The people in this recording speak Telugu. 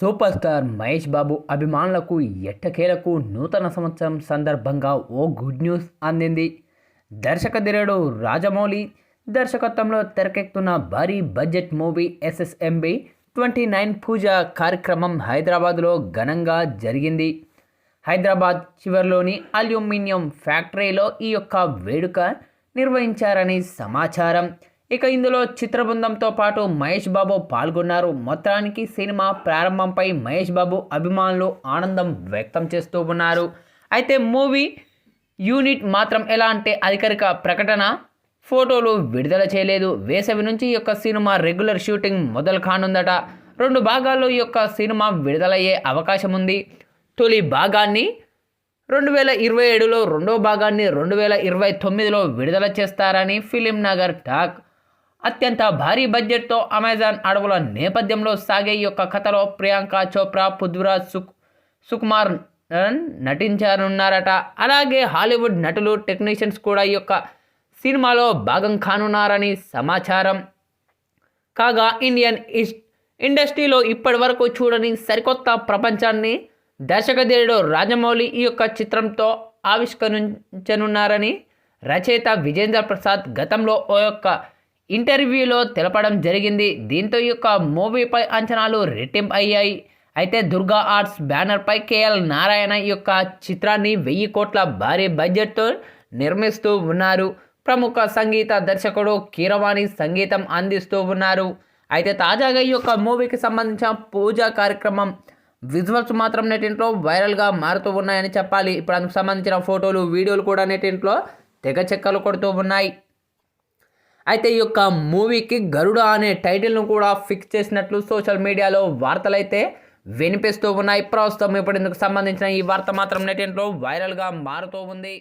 సూపర్ స్టార్ మహేష్ బాబు అభిమానులకు ఎట్టకేలకు నూతన సంవత్సరం సందర్భంగా ఓ గుడ్ న్యూస్ అందింది. దర్శక రాజమౌళి దర్శకత్వంలో తెరకెక్కుతున్న భారీ budget movie SSMB twenty nine పూజ కార్యక్రమం హైదరాబాద్లో ఘనంగా జరిగింది. హైదరాబాద్ చివర్లోని అల్యూమినియం ఫ్యాక్టరీలో ఈ యొక్క వేడుక నిర్వహించారని సమాచారం. ఇక ఇందులో చిత్ర బృందంతో పాటు మహేష్ బాబు పాల్గొన్నారు. మొత్తానికి సినిమా ప్రారంభంపై మహేష్ బాబు అభిమానులు ఆనందం వ్యక్తం చేస్తూ ఉన్నారు. అయితే మూవీ యూనిట్ మాత్రం ఎలా అంటే అధికారిక ప్రకటన ఫోటోలు విడుదల చేయలేదు. వేసవి నుంచి ఈ యొక్క సినిమా రెగ్యులర్ షూటింగ్ మొదలు కానుందట. రెండు భాగాల్లో ఈ యొక్క సినిమా విడుదలయ్యే అవకాశం ఉంది. తొలి భాగాన్ని రెండు వేల ఇరవై ఏడులో రెండో భాగాన్ని రెండు వేల ఇరవై తొమ్మిదిలో విడుదల చేస్తారని ఫిలిం నగర్ టాక్ అత్యంత భారీ బడ్జెట్తో అమెజాన్ అడవుల నేపథ్యంలో సాగే ఈ యొక్క కథలో ప్రియాంక చోప్రా పృథ్వీరాజ్ సుక్ సుకుమార్ నటించనున్నారట. అలాగే హాలీవుడ్ నటులు టెక్నీషియన్స్ కూడా ఈ యొక్క సినిమాలో భాగం కానున్నారని సమాచారం. కాగా ఇండియన్ ఇండస్ట్రీలో ఇప్పటి వరకు చూడని సరికొత్త ప్రపంచాన్ని దర్శకధీరుడు రాజమౌళి ఈ యొక్క చిత్రంతో ఆవిష్కరించనున్నారని రచయిత విజేంద్ర ప్రసాద్ గతంలో ఓ యొక్క ఇంటర్వ్యూలో తెలపడం జరిగింది. దీంతో ఈ యొక్క మూవీపై అంచనాలు రెట్టింపు అయ్యాయి అయితే దుర్గా ఆర్ట్స్ బ్యానర్పై కేఎల్ నారాయణ ఈ యొక్క చిత్రాన్ని వెయ్యి కోట్ల భారీ బడ్జెట్తో నిర్మిస్తూ ఉన్నారు. ప్రముఖ సంగీత దర్శకుడు కీరవాణి సంగీతం అందిస్తూ ఉన్నారు. అయితే తాజాగా ఈ యొక్క మూవీకి సంబంధించిన పూజా కార్యక్రమం విజువల్స్ మాత్రం నెటింట్లో వైరల్గా మారుతూ ఉన్నాయని చెప్పాలి. ఇప్పుడు అందుకు సంబంధించిన ఫోటోలు వీడియోలు కూడా నెటింట్లో తెగ చెక్కలు కొడుతూ ఉన్నాయి. అయితే ఈ యొక్క మూవీకి గరుడ అనే టైటిల్ను కూడా ఫిక్స్ చేసినట్లు సోషల్ మీడియాలో వార్తలైతే వినిపిస్తూ ఉన్నాయి. ప్రస్తుతం ఇప్పుడు ఇందుకు సంబంధించిన ఈ వార్త మాత్రం నెటింట్లో వైరల్గా మారుతూ ఉంది.